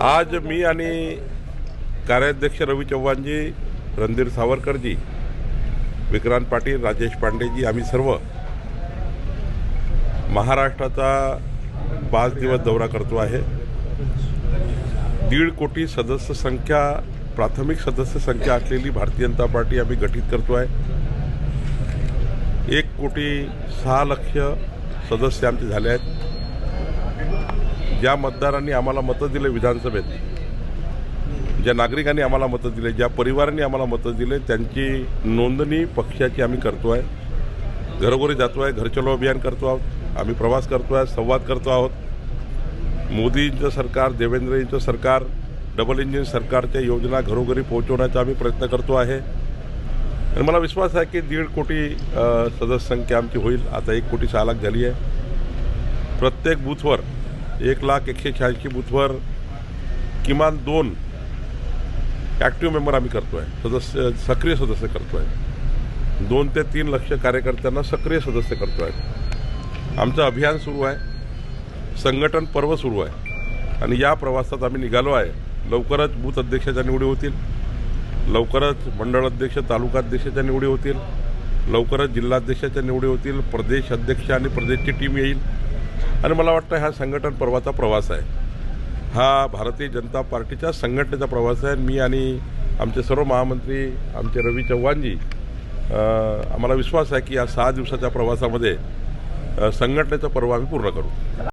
आज मी आणि कार्याध्यक्ष रवी चव्हाणजी रणधीर सावरकरजी विक्रांत पाटील राजेश पांडेजी आम्ही सर्व महाराष्ट्राचा पाच दिवस दौरा करतो आहे. दीड कोटी सदस्य संख्या प्राथमिक सदस्य संख्या असलेली भारतीय जनता पार्टी आम्ही गठीत करतो आहे. एक कोटी सहा लक्ष सदस्य आमचे झाले आहेत. ज्या मतदारांनी आम्हाला मतं दिले विधानसभेत ज्या नागरिकांनी आम्हाला मतं दिले ज्या परिवारांनी आम्हाला मतं दिले त्यांची नोंदणी पक्षाची आम्ही करतो आहे घरोघरी जातो आहे घरचलो अभियान करतो आहोत. आम्ही प्रवास करतो आहे संवाद करतो आहोत. मोदींचं सरकार देवेंद्रजींचं सरकार डबल इंजिन सरकारच्या योजना घरोघरी पोहोचवण्याचा आम्ही प्रयत्न करतो आहे. आणि मला विश्वास आहे की दीड कोटी सदस्य संख्या आमची होईल. आता एक कोटी सहा लाख झाली आहे. प्रत्येक बूथवर एक लाख एकशे शहाऐंशी बूथवर किमान दोन ॲक्टिव्ह मेंबर आम्ही करतो आहे सदस्य सक्रिय सदस्य करतो आहे दोन ते तीन लक्ष कार्यकर्त्यांना सक्रिय सदस्य करतो आहे आमचं अभियान सुरू आहे. संघटन पर्व सुरू आहे. आणि या प्रवासात आम्ही निघालो आहे. लवकरच बूथ अध्यक्षाच्या निवडी होतील. लवकरच मंडळ अध्यक्ष तालुका अध्यक्षाच्या निवडी होतील. लवकरच जिल्हाध्यक्षाच्या निवडी होतील. प्रदेश अध्यक्ष आणि प्रदेशची टीम येईल. आणि मला वाटतं हा संघटन पर्वाचा प्रवास आहे. हा भारतीय जनता पार्टीच्या संघटनेचा प्रवास आहे. मी आणि आमचे सर्व महामंत्री आमचे रवी चव्हाणजी आम्हाला विश्वास आहे की या सहा दिवसाच्या प्रवासामध्ये संघटनेचा पर्व आम्ही पूर्ण करू.